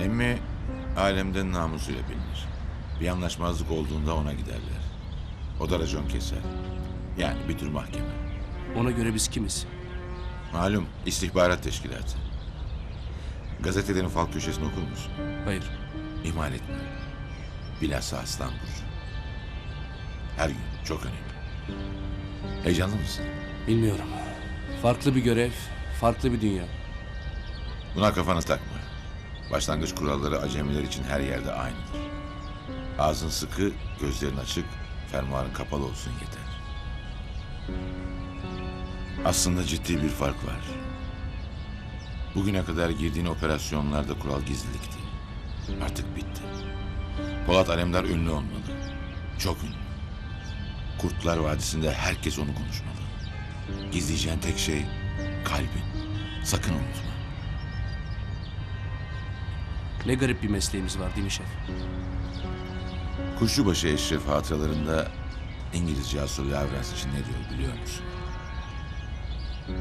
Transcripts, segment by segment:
Emmi alemden namusuyla bilinir. Bir anlaşmazlık olduğunda ona giderler. O da racon keser. Yani bir tür mahkeme. Ona göre biz kimiz? Malum istihbarat teşkilatı. Gazetelerin falk köşesini okur musun? Hayır. İhmal etme. Bilhassa Aslan Burcu. Her gün çok önemli. Heyecanlı mısın? Bilmiyorum. Farklı bir görev, farklı bir dünya. Buna kafanı takma. Başlangıç kuralları acemiler için her yerde aynıdır. Ağzın sıkı, gözlerin açık, fermuarın kapalı olsun yeter. Aslında ciddi bir fark var. Bugüne kadar girdiğin operasyonlarda kural gizlilikti. Artık bitti. Polat Alemdar ünlü olmalı. Çok ünlü. Kurtlar Vadisi'nde herkes onu konuşmalı. Gizleyeceğin tek şey kalbin. Sakın unutma. Ne garip bir mesleğimiz var değil mi şef? Kuşçubaşı Eşref hatıralarında İngiliz casusu Lawrence için ne diyor biliyor musun?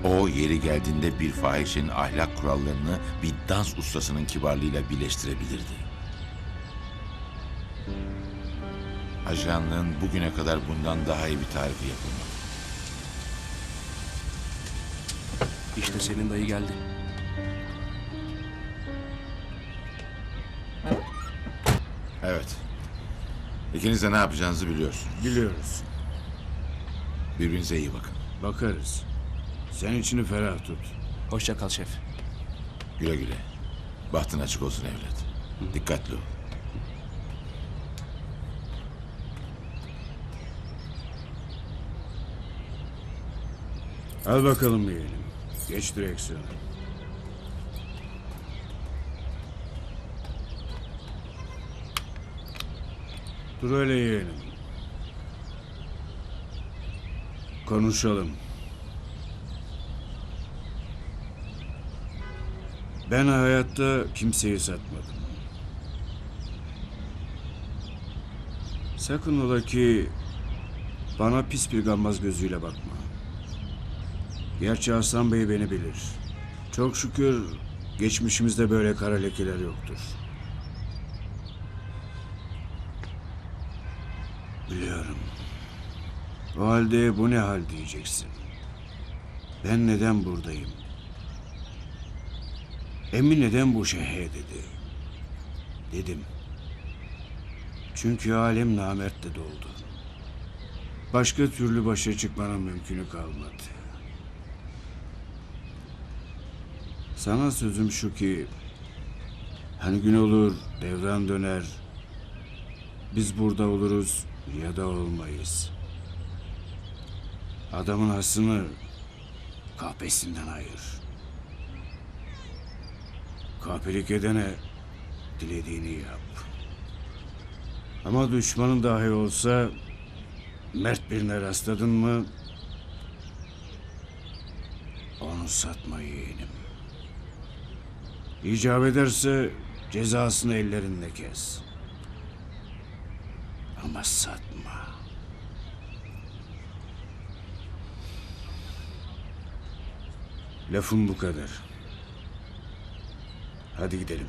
O yeri geldiğinde bir fahişenin ahlak kurallarını bir dans ustasının kibarlığıyla birleştirebilirdi. Ajanlığın bugüne kadar bundan daha iyi bir tarifi yapılmadı. İşte senin dayı geldi. Evet. İkiniz de ne yapacağınızı biliyorsunuz. Biliyoruz. Birbirinize iyi bakın. Bakarız. Sen içini ferah tut. Hoşça kal şef. Güle güle. Bahtın açık olsun evlat. Dikkatli ol. Al bakalım yeğenim. Geç direksiyona. Dur öyle yeğenim. Konuşalım. Ben hayatta kimseyi satmadım. Sakın ola ki bana pis bir gammaz gözüyle bakma. Gerçi Aslan Bey beni bilir. Çok şükür geçmişimizde böyle kara lekeler yoktur. Biliyorum. O halde bu ne hal diyeceksin. Ben neden buradayım? Emin neden bu şehre dedi. Dedim. Çünkü alem namertle doldu. Başka türlü başa çıkmanın mümkünü kalmadı. Sana sözüm şu ki hani gün olur devran döner biz burada oluruz ya da olmayız. Adamın hasını kahpesinden ayır. Kahpelik edene dilediğini yap. Ama düşmanın dahi olsa mert birine rastladın mı onu satma yeğenim. İcap ederse cezasını ellerinde kes. Ama satma. Lafım bu kadar. Hadi gidelim.